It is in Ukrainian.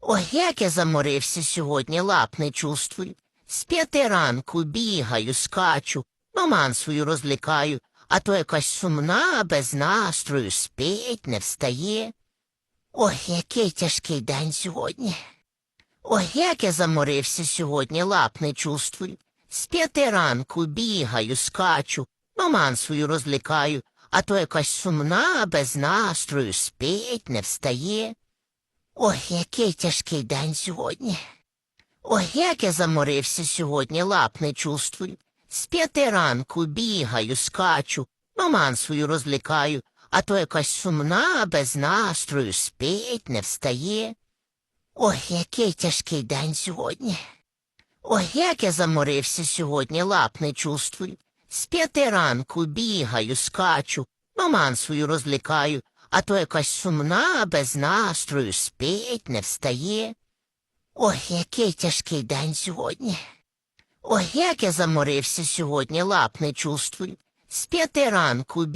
Ой, як я заморився сьогодні, лап не чувствую. З п'яти ранку бігаю, скачу, маман свою розлікаю, а то якась сумна, без настрою, спить, не встає. Ой, який тяжкий день сьогодні. Ой, як я заморився сьогодні, лап не чувствую. З п'яти ранку бігаю, скачу, маман свою розлікаю, а то якась сумна, без настрою, спить, не встає. Ой, який тяжкий день сьогодні. Ой, як я заморився сьогодні, лап не чувствую. З п'яти ранку бігаю, скачу, маман свою розлікаю, а то якась сумна, без настрою, спить, не встає. Ой, який тяжкий день сьогодні. Ой, як я заморився сьогодні, лап не чувствую. З п'яти ранку бігаю, скачу, маман свою розлікаю, а то якась сумна, без настрою, спить, не встає. Ой, який тяжкий день сьогодні. Ой, як я заморився сьогодні, лап не чувствую. З п'яти ранку